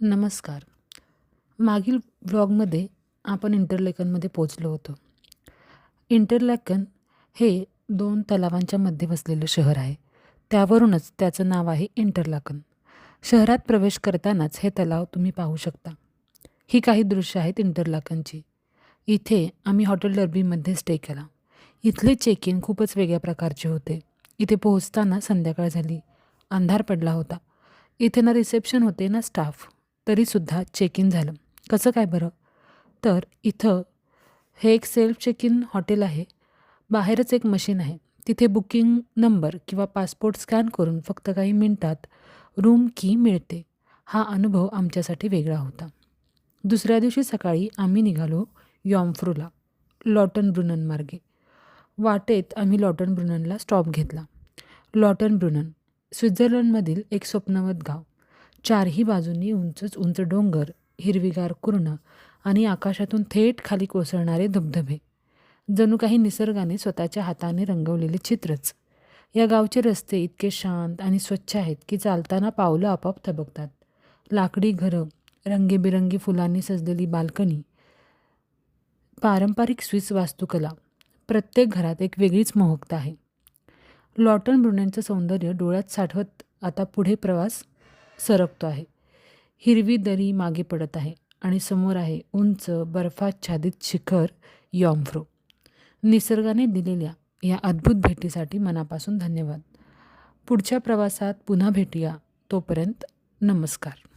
नमस्कार. मागील ब्लॉगमध्ये आपण इंटरलेकनमध्ये पोचलो होतो. इंटरलॅकन हे दोन तलावांच्या मध्ये वसलेलं शहर आहे. त्यावरूनच त्याचं नाव आहे इंटरलाकन शहरात प्रवेश करतानाच हे तलाव तुम्ही पाहू शकता. ही काही दृश्य आहेत इंटरलाकनची इथे आम्ही हॉटेल डर्बीमध्ये स्टे केला. इथले चेक इन खूपच वेगळ्या प्रकारचे होते. इथे पोहोचताना संध्याकाळ झाली. अंधार पडला होता. इथे ना रिसेप्शन होते ना स्टाफ. तरीसुद्धा चेक इन झालं. कसं काय बरं? तर इथं हे एक सेल्फ चेक इन हॉटेल आहे. बाहेरच एक मशीन आहे. तिथे बुकिंग नंबर किंवा पासपोर्ट स्कॅन करून फक्त काही मिनटात रूम की मिळते. हा अनुभव आमच्यासाठी वेगळा होता. दुसऱ्या दिवशी सकाळी आम्ही निघालो यॉम्फ्रूला लॉटन ब्रुनन मार्गे. वाटेत आम्ही लॉटन ब्रुननला स्टॉप घेतला. लॉटन ब्रुनन स्वित्झर्लंडमधील एक स्वप्नवत गाव. चारही बाजूंनी उंचच उंच डोंगर हिरवीगार कुर्ण आणि आकाशातून थेट खाली कोसळणारे धबधबे. जणू काही निसर्गाने स्वतःच्या हाताने रंगवलेले चित्रच. या गावचे रस्ते इतके शांत आणि स्वच्छ आहेत की चालताना पावलं आपोआप थबकतात. लाकडी घरं रंगीबिरंगी फुलांनी सजलेली बाल्कनी पारंपरिक स्विस वास्तुकला प्रत्येक घरात एक वेगळीच मोहकता आहे. लॉटन ब्रुण्यांचं सौंदर्य डोळ्यात साठवत आता पुढे प्रवास सरकतो आहे. हिरवी दरी मागे पडत आहे आणि समोर आहे उंच बर्फाच्छादित शिखर यॉम्फ्रो. निसर्गाने दिलेल्या या अद्भुत भेटीसाठी मनापासून धन्यवाद. पुढच्या प्रवासात पुन्हा भेटूया. तोपर्यंत नमस्कार.